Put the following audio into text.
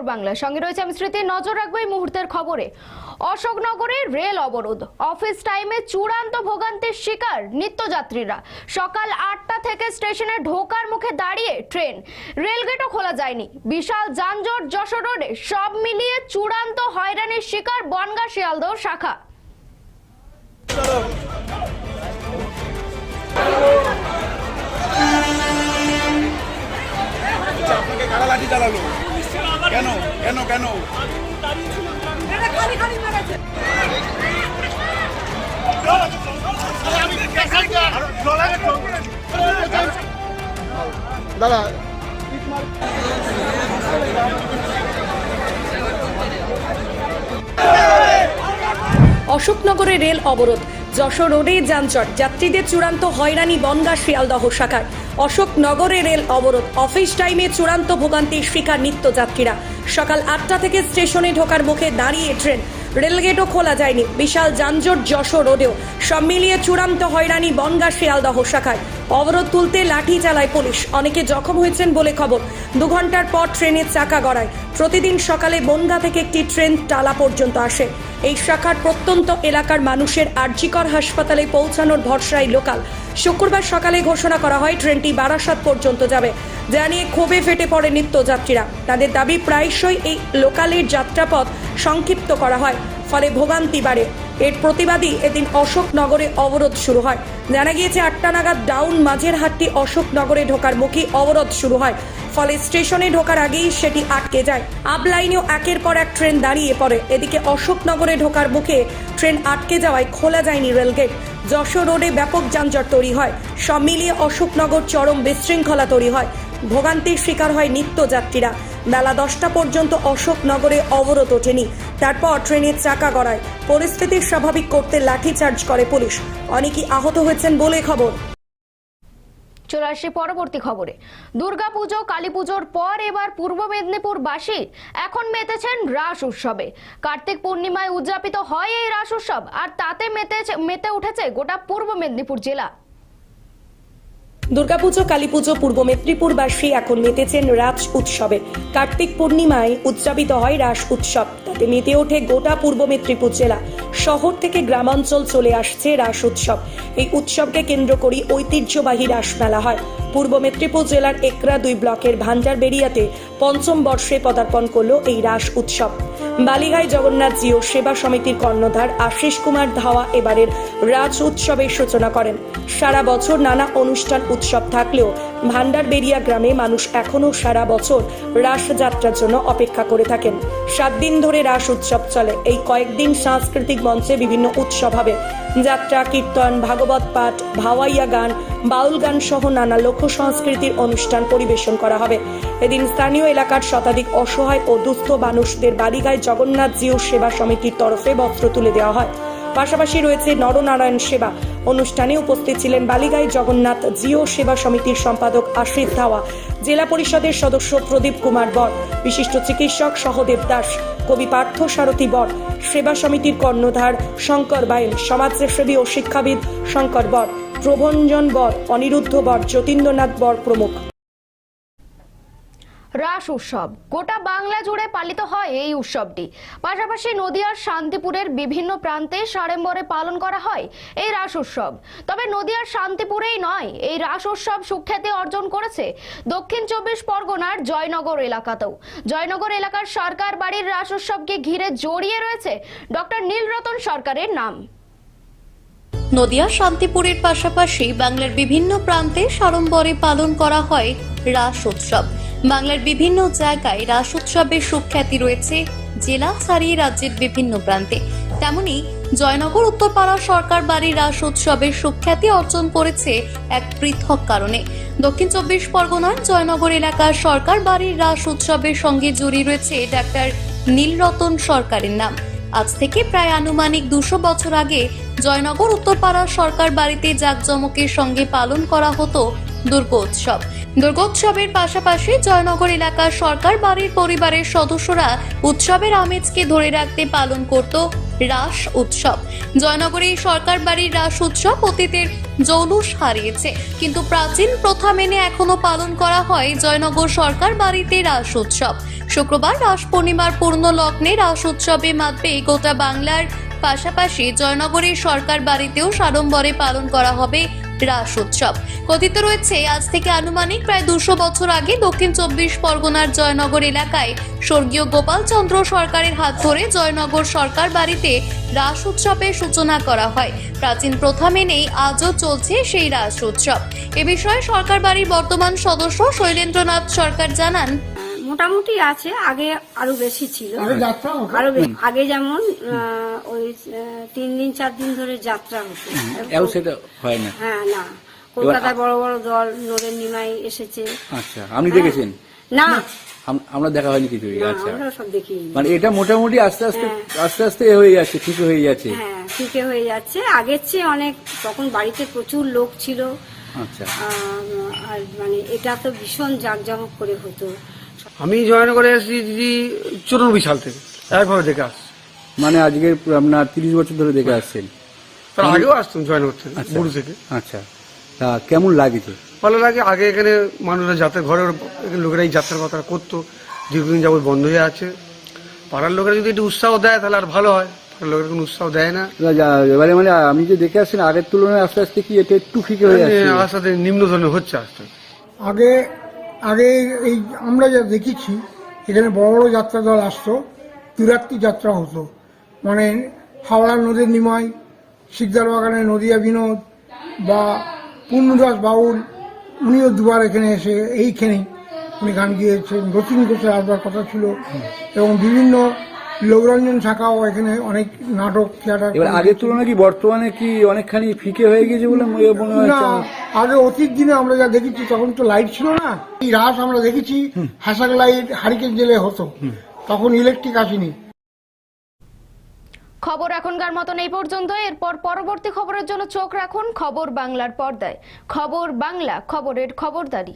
খবর বাংলা সঙ্গে রয়েছে আমি স্মৃতি। নজর রাখব এই মুহূর্তের খবরে। অশোকনগরে রেল অবরোধ। অফিস টাইমে চূড়ান্ত ভোগান্তির শিকার নিত্যযাত্রীরা। সকাল আটটা থেকে স্টেশনে ঢোকার মুখে দাঁড়িয়ে ট্রেন। রেলগেটও খোলা যায়নি। বিশাল যানজট যশোর রোডে সব মিলিয়ে চূড়ান্ত হয়রানির শিকার বনগা শিয়ালদহ শাখা। চালালো কেন? কেন কেন? দাদা অশোকনগরে রেল অবরোধ। যশোর রোডে যানজট। যাত্রীদের চূড়ান্ত হয়রানি বনগা শিয়ালদহ শাখায়। অশোকনগরে রেল অবরোধ। অফিস টাইমে চূড়ান্ত ভোগান্তির শিকার নিত্য যাত্রীরা সকাল আটটা থেকে স্টেশনে ঢোকার মুখে দাঁড়িয়ে ট্রেন। রেলগেটও খোলা যায়নি। বিশাল যানজট যশোর রোডেও। সব মিলিয়ে চূড়ান্ত হয়রানি বনগা শিয়ালদহ শাখায়। অবরোধ তুলতে লাঠি চালায় পুলিশ। অনেকে জখম হয়েছেন বলে খবর। দু ঘণ্টার পর ট্রেনের চাকা গড়ায়। প্রতিদিন সকালে বনগা থেকে একটি ট্রেন টালা পর্যন্ত আসে। এই শাখার প্রত্যন্ত এলাকার মানুষের আর্জিকর হাসপাতালে পৌঁছানোর ভরসায় লোকাল। শুক্রবার সকালে ঘোষণা করা হয় ট্রেনটি বারাসাত পর্যন্ত যাবে, যা নিয়ে ক্ষোভে ফেটে পড়ে নিত্যযাত্রীরা। তাদের দাবি প্রায়শই এই লোকালের যাত্রাপথ সংক্ষিপ্ত করা হয়, ফলে ভোগান্তি বাড়ে। এর প্রতিবাদী এদিন অশোকনগরে অবরোধ শুরু হয়। জানা গিয়েছে, আটটা নাগাদ ডাউন মাঝের হাটটি অশোকনগরে ঢোকার মুখী অবরোধ শুরু হয়। ফলে স্টেশনে ঢোকার আগেই সেটি আটকে যায়। আপ লাইনেও একের পর এক ট্রেন দাঁড়িয়ে পড়ে। এদিকে অশোকনগরে ঢোকার মুখে ট্রেন আটকে যাওয়ায় খোলা যায়নি রেলগেট। যশোর রোডে ব্যাপক যানজট তৈরি হয়। সব মিলিয়ে অশোকনগর চরম বিশৃঙ্খলা তৈরি হয়। ভোগান্তির শিকার হয় নিত্যযাত্রীরা বেলা দশটা পর্যন্ত অশোকনগরে অবরোধ ওঠেনি। তারপর ট্রেনের চাকা গড়ায়। পরিস্থিতি স্বাভাবিক করতে লাঠিচার্জ করে পুলিশ। অনেকেই আহত হয়েছেন বলে খবর। চলে আসি পরবর্তী খবরে। দুর্গাপুজো কালী পুজোর পর এবার পূর্ব মেদিনীপুরবাসী এখন মেতেছেন রাস উৎসবে। কার্তিক পূর্ণিমায় উদযাপিত হয় এই রাস উৎসব, আর তাতে মেতে মেতে উঠেছে গোটা পূর্ব মেদিনীপুর জেলা। দুর্গাপুজো, কালীপুজো, পূর্ব মেদিনীপুরবাসী এখন মেতেছেন রাজ উৎসবে। কার্তিক পূর্ণিমায় উদযাপিত হয় রাস উৎসব। তাতে মেতে ওঠে গোটা পূর্ব মেদিনীপুর জেলা। শহর থেকে গ্রামাঞ্চল চলে আসছে রাস উৎসব। এই উৎসবকে কেন্দ্র করে ঐতিহ্যবাহী রাসমেলা হয়। পূর্ব মেদিনীপুর জেলার একরা দুই ব্লকের ভান্ডার বেরিয়াতে পঞ্চম বর্ষে পদার্পণ করল এই রাস উৎসব। বালিগাই জগন্নাথ জিও সেবা সমিতির কর্ণধার আশিস কুমার ধাওয়া এবারের রাজ উৎসবের সূচনা করেন। সারা বছর নানা অনুষ্ঠান উৎসব থাকলেও ভান্ডারবেরিয়া গ্রামে মানুষ এখনও সারা বছর রাস যাত্রার জন্য অপেক্ষা করে থাকেন। সাত দিন ধরে রাস উৎসব চলে। এই কয়েকদিন সাংস্কৃতিক মঞ্চে বিভিন্ন উৎসব হবে। যাত্রা, কীর্তন, ভাগবত পাঠ, ভাওয়াইয়া গান, বাউল গান সহ নানা লোক সংস্কৃতির অনুষ্ঠান পরিবেশন করা হবে। এদিন স্থানীয় এলাকার শতাধিক অসহায় ও দুস্থ মানুষদের বালিগায় জগন্নাথ জিও সেবা সমিতির তরফে বস্ত্র তুলে দেওয়া হয়। পাশাপাশি রয়েছে নরনারায়ণ সেবা। অনুষ্ঠানে উপস্থিত ছিলেন বালিগাই জগন্নাথ জিও সেবা সমিতির সম্পাদক আশিস ধাওয়া, জেলা পরিষদের সদস্য প্রদীপ কুমার বর, বিশিষ্ট চিকিৎসক সহদেব দাস, কবি পার্থ সারথী বর, সেবা সমিতির কর্ণধার শঙ্কর বায়েল সমাজসেবী ও শিক্ষাবিদ শঙ্কর বর, প্রভঞ্জন বর, অনিরুদ্ধ বর, যতীন্দ্রনাথ বর প্রমুখ। রাস উৎসব। গোটা বাংলা জুড়ে পালিত হয় এই উৎসবটি। পাশাপাশি নদিয়ার শান্তিপুরের বিভিন্ন প্রান্তে সাড়ম্বরে পালন করা হয় এই রাস উৎসব। তবে নদিয়ার শান্তিপুরেই নয়, এই রাস উৎসব সুখ্যাতি অর্জন করেছে দক্ষিণ চব্বিশ পরগনার জয়নগর এলাকাতেও। জয়নগর এলাকার সরকার বাড়ির রাস উৎসবকে ঘিরে জড়িয়ে রয়েছে ডক্টর নীলরতন সরকারের নাম। নদিয়া শান্তিপুরের পাশাপাশি বাংলার বিভিন্ন প্রান্তে সাড়ম্বরে পালন করা হয় রাস উৎসব। বাংলার বিভিন্ন জায়গায় রাস উৎসবের সুখ্যাতি রয়েছে। জেলা ছাড়িয়ে রাজ্যের বিভিন্ন প্রান্তে। তেমনি জয়নগর, উত্তরপাড়া সরকার বাড়ির রাস উৎসবের সুখ্যাতি অর্জন করেছে এক পৃথক কারণে। দক্ষিণ চব্বিশ পরগনার জয়নগর এলাকার সরকার বাড়ির রাস উৎসবের সঙ্গে জড়িয়ে রয়েছে ডাক্তার নীলরতন সরকারের নাম। আজ থেকে প্রায় আনুমানিক দুশো বছর আগে জয়নগর, উত্তরপাড়া সরকার বাড়িতে জাঁকজমকের সঙ্গে পালন করা হতো দুর্গোৎসব। দুর্গোৎসবের পাশাপাশি জয়নগর এলাকার সরকার বাড়ির পরিবারের সদস্যরা উৎসবের আমেজকে ধরে রাখতে পালন করত রাস উৎসব। জয়নগরে সরকার বাড়ির রাস উৎসব অতীতের জৌলুস হারিয়েছে। কিন্তু প্রাচীন প্রথা মেনে এখনও পালন করা হয় জয়নগর সরকার বাড়িতে রাস উৎসব। শুক্রবার রাস পূর্ণিমার পূর্ণ লগ্নে রাস উৎসবে মাতবে গোটা বাংলার। পাশাপাশি জয়নগরের সরকার বাড়িতেও সাড়ম্বরে পালন করা হবে রাস উৎসব। কথিত রয়েছে, আজ থেকে আনুমানিক প্রায় দুশো বছর আগে দক্ষিণ চব্বিশ পরগনার জয়নগর এলাকায় স্বর্গীয় গোপাল চন্দ্র সরকারের হাত ধরে জয়নগর সরকার বাড়িতে রাস উৎসবের সূচনা করা হয়। প্রাচীন প্রথা মেনেই আজও চলছে সেই রাস উৎসব। এ বিষয়ে সরকার বাড়ির বর্তমান সদস্য শৈলেন্দ্রনাথ সরকার জানান মোটামুটি আছে আগে আরও বেশি ছিল। আরও আগে যেমন ওই তিন দিন চার দিন ধরে যাত্রা হতো। সেটা হয় না। হ্যাঁ না। কলকাতায় বড় বড় দল নোরের নিমাই এসেছে। আচ্ছা আপনি দেখেছেন? না। আমরা দেখা হয়নি কিছুই না, আচ্ছা। সব দেখি মানে এটা মোটামুটি আস্তে আস্তে আস্তে আস্তে হয়ে যাচ্ছে ঠিক হয়ে যাচ্ছে। হ্যাঁ ফিকে হয়ে যাচ্ছে। আগের চেয়ে অনেক তখন বাড়িতে প্রচুর লোক ছিল। আচ্ছা। আর মানে এটা তো ভীষণ জাঁকজমক করে হতো। আমি জয়নগরে এসেছি দিদি চুরানব্বই সাল থেকে। একভাবে দেখে আসছি। মানে আজকের আপনার তিরিশ বছর ধরে দেখে আসছেন। তার আগেও আসতাম জয়নগর থেকে আচ্ছা। বুড়ো থেকে। আচ্ছা। তা কেমন লাগছে? ভালো লাগে আগে এখানে মানুষরা যাত্রা ঘরে লোকেরা এই যাত্রার কথা করতো দীর্ঘদিন যাবত বন্ধ হয়ে আছে। পাড়ার লোকেরা যদি একটু উৎসাহ দেয় তাহলে আর ভালো হয়। লোকেরা কোনো উৎসাহ দেয় না। এবারে মানে আমি যে দেখে আসছেন আগের তুলনায় আস্তে আস্তে কি এটা একটু ফিকে হয়ে যাচ্ছে আমার সাথে নিম্ন ধরনের হচ্ছে আস্তে আস্তে। আগে আগে এই আমরা যা দেখেছি এখানে বড় বড় যাত্রা দল আসতো দুরাত্রি যাত্রা হতো। মানে হাওড়া নদীর নিমাই শিকদার বাগানে নদিয়া বিনোদ বা পূর্ণদাস বাউল উনিও দুবার এখানে এসে এইখানেই উনি গান গিয়েছেন। রতিন ঘোষের আসবার কথা ছিল। এবং বিভিন্ন লোকরঞ্জন শাখাও এখানে অনেক নাটক থিয়েটার এবার আগের তুলনায় কি বর্তমানে কি অনেকখানি ফিকে হয়ে গেছে বলে মনে মনে না আগে অতীত দিনে আমরা যা দেখেছি তখন তো লাইট ছিল না। এই রাস আমরা দেখেছি হ্যাসাক লাইট হারিকেন জেলে হতো। তখন ইলেকট্রিক আসেনি। খবর এখনকার মতন এই পর্যন্ত। এরপর পরবর্তী খবরের জন্য চোখ রাখুন খবর বাংলার পর্দায়। খবর বাংলা খবরের খবরদারি।